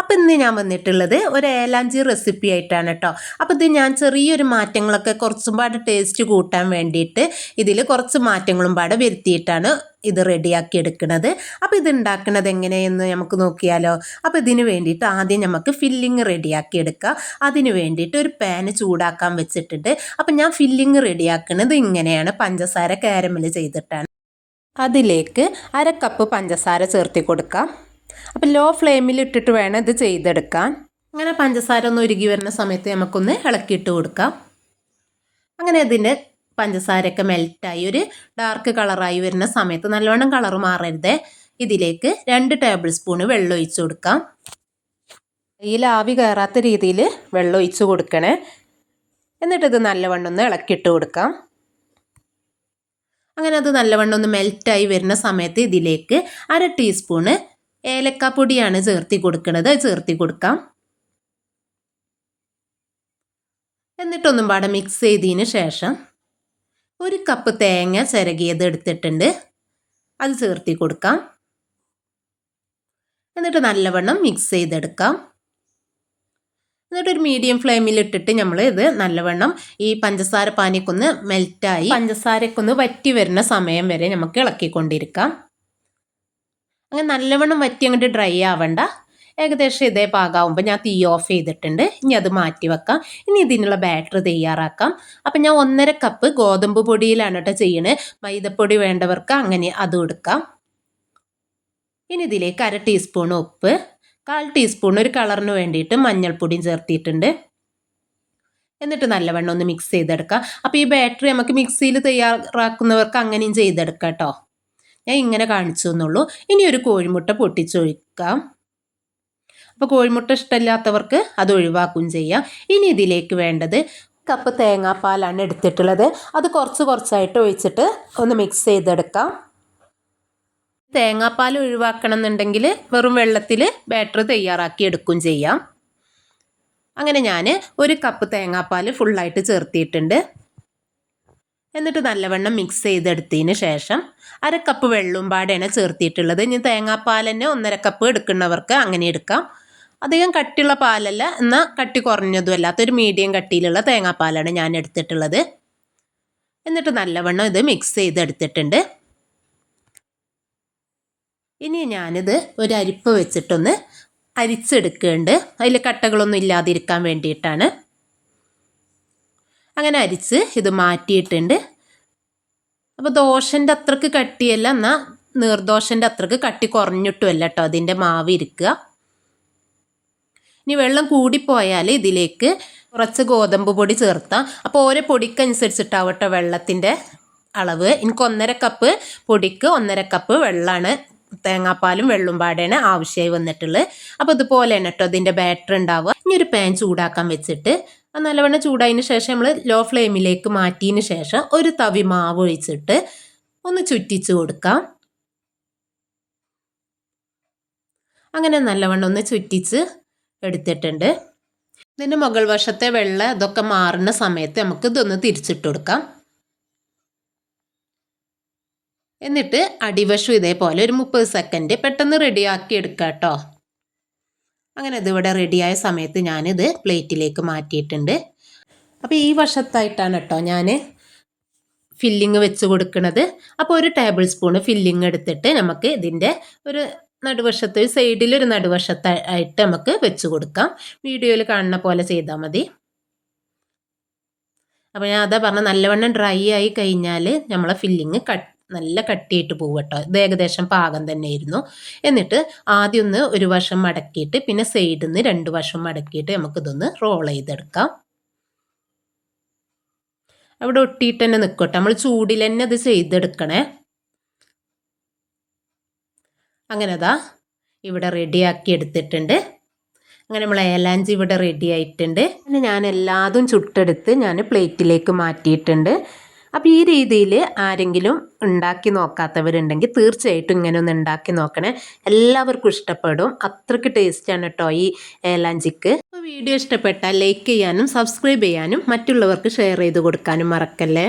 അപ്പോൾ ഇന്ന് ഞാൻ വന്നിട്ടുള്ളത് ഒരു ഏലാഞ്ചി റെസിപ്പി ആയിട്ടാണ് കേട്ടോ അപ്പോൾ ഇത് ഞാൻ ചെറിയൊരു മാറ്റങ്ങളൊക്കെ കുറച്ചും പാടെ ടേസ്റ്റ് കൂട്ടാൻ വേണ്ടിയിട്ട് ഇതിൽ കുറച്ച് മാറ്റങ്ങളും പാടെ വരുത്തിയിട്ടാണ് ഇത് റെഡിയാക്കി എടുക്കുന്നത് അപ്പോൾ ഇത് ഉണ്ടാക്കുന്നത് എങ്ങനെയെന്ന് നമുക്ക് നോക്കിയാലോ. അപ്പോൾ ഇതിന് വേണ്ടിയിട്ട് ആദ്യം നമുക്ക് ഫില്ലിങ് റെഡിയാക്കി എടുക്കുക അതിന് വേണ്ടിയിട്ട് ഒരു പാന് ചൂടാക്കാൻ വെച്ചിട്ടുണ്ട്. അപ്പോൾ ഞാൻ ഫില്ലിങ് റെഡിയാക്കുന്നത് ഇങ്ങനെയാണ്. പഞ്ചസാര കാരമൽ ചെയ്തിട്ടാണ്. അതിലേക്ക് അര കപ്പ് പഞ്ചസാര ചേർത്തി കൊടുക്കാം. അപ്പം ലോ ഫ്ലെയിമിൽ ഇട്ടിട്ട് വേണം ഇത് ചെയ്തെടുക്കാൻ. അങ്ങനെ പഞ്ചസാര ഒന്ന് ഉരുകി വരുന്ന സമയത്ത് നമുക്കൊന്ന് ഇളക്കിയിട്ട് കൊടുക്കാം. അങ്ങനെ ഇതിന്റെ പഞ്ചസാരയൊക്കെ മെൽറ്റായി ഒരു ഡാർക്ക് കളറായി വരുന്ന സമയത്ത് നല്ലവണ്ണം കളർ മാറരുത്. ഇതിലേക്ക് രണ്ട് ടേബിൾ സ്പൂൺ വെള്ളം ഒഴിച്ച് കൊടുക്കാം. കയ്യിൽ ആവി കയറാത്ത രീതിയിൽ വെള്ളം ഒഴിച്ച് കൊടുക്കണേ. ഇത് നല്ലവണ്ണം ഒന്ന് ഇളക്കിയിട്ട് കൊടുക്കാം. അങ്ങനെ അത് നല്ലവണ്ണം ഒന്ന് മെൽറ്റായി വരുന്ന സമയത്ത് ഇതിലേക്ക് അര ടീസ്പൂണ് ഏലക്കാപ്പൊടിയാണ് ചേർത്തി കൊടുക്കുന്നത് ചേർത്തി കൊടുക്കാം. എന്നിട്ടൊന്നും പാടെ മിക്സ് ചെയ്തതിന് ശേഷം ഒരു കപ്പ് തേങ്ങ ചിരകിയത് എടുത്തിട്ടുണ്ട്. അത് ചേർത്തി കൊടുക്കാം. എന്നിട്ട് നല്ലവണ്ണം മിക്സ് ചെയ്തെടുക്കാം. എന്നിട്ട് ഒരു മീഡിയം ഫ്ലെയിമിൽ ഇട്ടിട്ട് നമ്മൾ ഇത് നല്ലവണ്ണം ഈ പഞ്ചസാര പാനിക്കൊന്ന് മെൽറ്റായി പഞ്ചസാരക്കൊന്ന് വറ്റി വരുന്ന സമയം വരെ നമുക്ക് ഇളക്കിക്കൊണ്ടിരിക്കാം. അങ്ങനെ നല്ലവണ്ണം വറ്റി അങ്ങോട്ട് ഡ്രൈ ആവണ്ട. ഏകദേശം ഇതേ പാകാവുമ്പോൾ ഞാൻ തീ ഓഫ് ചെയ്തിട്ടുണ്ട്. ഇനി അത് മാറ്റി വെക്കാം. ഇനി ഇതിനുള്ള ബാറ്റർ തയ്യാറാക്കാം. അപ്പം ഞാൻ ഒന്നര കപ്പ് ഗോതമ്പ് പൊടിയിലാണ് കേട്ടോ ചെയ്യണത് മൈദപ്പൊടി വേണ്ടവർക്ക് അങ്ങനെ അതും എടുക്കാം. ഇനി ഇതിലേക്ക് അര ടീസ്പൂൺ ഉപ്പ് കാൽ ടീസ്പൂൺ ഒരു കളറിന് വേണ്ടിയിട്ട് മഞ്ഞൾപ്പൊടിയും ചേർത്തിയിട്ടുണ്ട്. എന്നിട്ട് നല്ലവണ്ണം ഒന്ന് മിക്സ് ചെയ്തെടുക്കാം. അപ്പോൾ ഈ ബാറ്ററി നമുക്ക് മിക്സിയിൽ തയ്യാറാക്കുന്നവർക്ക് അങ്ങനെയും ചെയ്തെടുക്കാം കേട്ടോ ഞാൻ ഇങ്ങനെ കാണിച്ചു എന്നുള്ളൂ ഇനി ഒരു കോഴിമുട്ട പൊട്ടിച്ചൊഴിക്കാം. അപ്പോൾ കോഴിമുട്ട ഇഷ്ടമില്ലാത്തവർക്ക് അത് ഒഴിവാക്കുകയും ചെയ്യാം. ഇനി ഇതിലേക്ക് വേണ്ടത് കപ്പ് തേങ്ങാപ്പാലാണ് എടുത്തിട്ടുള്ളത്. അത് കുറച്ച് കുറച്ചായിട്ട് ഒഴിച്ചിട്ട് ഒന്ന് മിക്സ് ചെയ്തെടുക്കാം. തേങ്ങാപ്പാൽ ഒഴിവാക്കണം എന്നുണ്ടെങ്കിൽ വെറും വെള്ളത്തിൽ ബാറ്റർ തയ്യാറാക്കി എടുക്കുകയും ചെയ്യാം. അങ്ങനെ ഞാൻ ഒരു കപ്പ് തേങ്ങാപ്പാൽ ഫുള്ളായിട്ട് ചേർത്തിയിട്ടുണ്ട്. എന്നിട്ട് നല്ലവണ്ണം മിക്സ് ചെയ്തെടുത്തതിന് ശേഷം അര കപ്പ് വെള്ളവും പാടെയാണ് ചേർത്തിയിട്ടുള്ളത്. ഇനി തേങ്ങാപ്പാൽ ഒന്നര കപ്പ് എടുക്കുന്നവർക്ക് അങ്ങനെ എടുക്കാം. അധികം കട്ടിയുള്ള പാലല്ല എന്നാൽ കട്ടി കുറഞ്ഞതും അല്ലാത്തൊരു മീഡിയം കട്ടിയിലുള്ള തേങ്ങാപ്പാലാണ് ഞാൻ എടുത്തിട്ടുള്ളത്. എന്നിട്ട് നല്ലവണ്ണം ഇത് മിക്സ് ചെയ്തെടുത്തിട്ടുണ്ട്. ഇനി ഞാനിത് ഒരു അരിപ്പ് വെച്ചിട്ടൊന്ന് അരിച്ചെടുക്കുന്നുണ്ട് അതിൽ കട്ടകളൊന്നും ഇല്ലാതിരിക്കാൻ വേണ്ടിയിട്ടാണ്. അങ്ങനെ അരിച്ച് ഇത് മാറ്റിയിട്ടുണ്ട്. അപ്പോൾ ദോശന്റെ അത്രയ്ക്ക് കട്ടിയല്ല എന്നാൽ നീർദോശന്റെ അത്രയ്ക്ക് കട്ടി കുറഞ്ഞിട്ടുമല്ല കേട്ടോ അതിന്റെ മാവ് ഇരിക്കുക. ഇനി വെള്ളം കൂടിപ്പോയാൽ ഇതിലേക്ക് കുറച്ച് ഗോതമ്പ് പൊടി ചേർത്താം. അപ്പോൾ ഓരോ പൊടിക്കനുസരിച്ചിട്ടാവട്ടെ വെള്ളത്തിന്റെ അളവ്. എനിക്ക് ഒന്നര കപ്പ് പൊടിക്ക് ഒന്നര കപ്പ് വെള്ളമാണ് തേങ്ങാപ്പാലും വെള്ളം പാടെയാണ് ആവശ്യമായി വന്നിട്ടുള്ളത് അപ്പോൾ ഇതുപോലെയാണ് കേട്ടോ അതിന്റെ ബാറ്റർ ഉണ്ടാവുക. ഇനി ഒരു പാൻ ചൂടാക്കാൻ വെച്ചിട്ട് അത് നല്ലവണ്ണം ചൂടായതിന് ശേഷം നമ്മൾ ലോ ഫ്ലെയിമിലേക്ക് മാറ്റിയതിന് ശേഷം ഒരു തവി മാവ് ഒഴിച്ചിട്ട് ഒന്ന് ചുറ്റിച്ച് കൊടുക്കാം. അങ്ങനെ നല്ലവണ്ണം ഒന്ന് ചുറ്റിച്ച് എടുത്തിട്ടുണ്ട്. ഇതിന്റെ മുകൾ വശത്തെ വെള്ളം ഇതൊക്കെ മാറുന്ന സമയത്ത് നമുക്ക് ഇതൊന്ന് തിരിച്ചിട്ട് കൊടുക്കാം. എന്നിട്ട് അടിവശം ഇതേപോലെ ഒരു മുപ്പത് സെക്കൻഡ് പെട്ടെന്ന് റെഡിയാക്കി എടുക്കാം കേട്ടോ അങ്ങനെ ഇതിവിടെ റെഡിയായ സമയത്ത് ഞാനിത് പ്ലേറ്റിലേക്ക് മാറ്റിയിട്ടുണ്ട്. അപ്പോൾ ഈ വശത്തായിട്ടാണ് കേട്ടോ ഞാൻ ഫില്ലിങ് വെച്ച് കൊടുക്കുന്നത് അപ്പോൾ ഒരു ടേബിൾ സ്പൂൺ ഫില്ലിങ് എടുത്തിട്ട് നമുക്ക് ഇതിന്റെ ഒരു നടുവശത്ത് സൈഡിൽ ഒരു നടുവശത്തായിട്ട് നമുക്ക് വെച്ച് കൊടുക്കാം. വീഡിയോയിൽ കാണുന്ന പോലെ ചെയ്താൽ മതി. അപ്പോൾ ഞാൻ അതാ പറഞ്ഞ നല്ലവണ്ണം ഡ്രൈ ആയി കഴിഞ്ഞാൽ നമ്മളെ ഫില്ലിങ് കട്ട് നല്ല കട്ടിയിട്ട് പോകും കേട്ടോ ഇത് ഏകദേശം പാകം തന്നെയായിരുന്നു. എന്നിട്ട് ആദ്യം ഒന്ന് ഒരു വശം മടക്കിയിട്ട് പിന്നെ സൈഡിൽ നിന്ന് രണ്ട് വശം മടക്കിയിട്ട് നമുക്കിതൊന്ന് റോൾ ചെയ്തെടുക്കാം. അവിടെ ഒട്ടിയിട്ട് തന്നെ നിൽക്കട്ടെ നമ്മൾ ചൂടിൽ തന്നെ അത് ചെയ്തെടുക്കണേ. അങ്ങനെ ഇവിടെ റെഡിയാക്കി എടുത്തിട്ടുണ്ട്. അങ്ങനെ നമ്മൾ ഏലാഞ്ചി ഇവിടെ റെഡി ആയിട്ടുണ്ട്. ഞാൻ എല്ലാതും ചുട്ടെടുത്ത് ഞാൻ പ്ലേറ്റിലേക്ക് മാറ്റിയിട്ടുണ്ട്. അപ്പോൾ ഈ രീതിയിൽ ആരെങ്കിലും ഉണ്ടാക്കി നോക്കാത്തവരുണ്ടെങ്കിൽ തീർച്ചയായിട്ടും ഇങ്ങനെ ഒന്ന് ഉണ്ടാക്കി നോക്കണേ. എല്ലാവർക്കും ഇഷ്ടപ്പെടും. അത്രയ്ക്ക് ടേസ്റ്റാണ് കേട്ടോ ഈ ഏലാഞ്ചിക്ക് വീഡിയോ ഇഷ്ടപ്പെട്ടാൽ ലൈക്ക് ചെയ്യാനും സബ്സ്ക്രൈബ് ചെയ്യാനും മറ്റുള്ളവർക്ക് ഷെയർ ചെയ്ത് കൊടുക്കാനും മറക്കല്ലേ?